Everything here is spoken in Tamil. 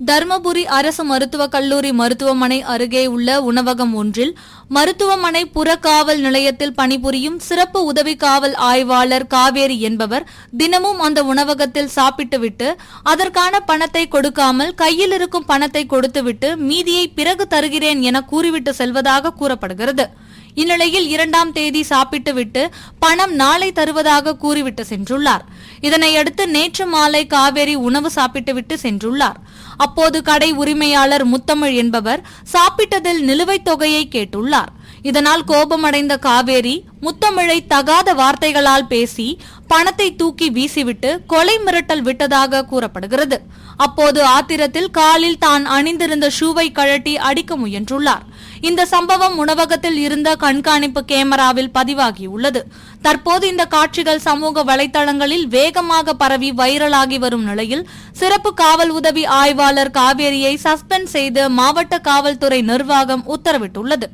தருமபுரி அரசு மருத்துவக் கல்லூரி மருத்துவமனை அருகே உள்ள உணவகம் ஒன்றில் மருத்துவமனை புறக்காவல் நிலையத்தில் பணிபுரியும் சிறப்பு உதவி காவல் ஆய்வாளர் காவேரி என்பவர் தினமும் அந்த உணவகத்தில் சாப்பிட்டுவிட்டு அதற்கான பணத்தை கொடுக்காமல் கையில் இருக்கும் பணத்தை கொடுத்துவிட்டு மீதியை பிறகு தருகிறேன் என கூறிவிட்டு செல்வதாக கூறப்படுகிறது. இந்நிலையில் இரண்டாம் தேதி சாப்பிட்டுவிட்டு பணம் நாளை தருவதாக கூறிவிட்டு சென்றுள்ளார். இதனையடுத்து நேற்று மாலை காவேரி உணவு சாப்பிட்டுவிட்டு சென்றுள்ளார். அப்போது கடை உரிமையாளர் முத்தமிழ் என்பவர் சாப்பிட்டதில் நிலுவைத் தொகையை கேட்டுள்ளார். இதனால் கோபமடைந்த காவேரி முத்தமிழை தகாத வார்த்தைகளால் பேசி பணத்தை தூக்கி வீசிவிட்டு கொலை மிரட்டல் விட்டதாக கூறப்படுகிறது. அப்போது ஆத்திரத்தில் காலில் தான் அணிந்திருந்த ஷூவை கழட்டி அடிக்க முயன்றுள்ளார். இந்த சம்பவம் உணவகத்தில் இருந்த கண்காணிப்பு கேமராவில் பதிவாகியுள்ளது. தற்போது இந்த காட்சிகள் சமூக வலைதளங்களில் வேகமாக பரவி வைரலாகி வரும் நிலையில் சிறப்பு காவல் உதவி ஆய்வாளர் காவேரியை சஸ்பெண்ட் செய்து மாவட்ட காவல்துறை நிர்வாகம் உத்தரவிட்டுள்ளது.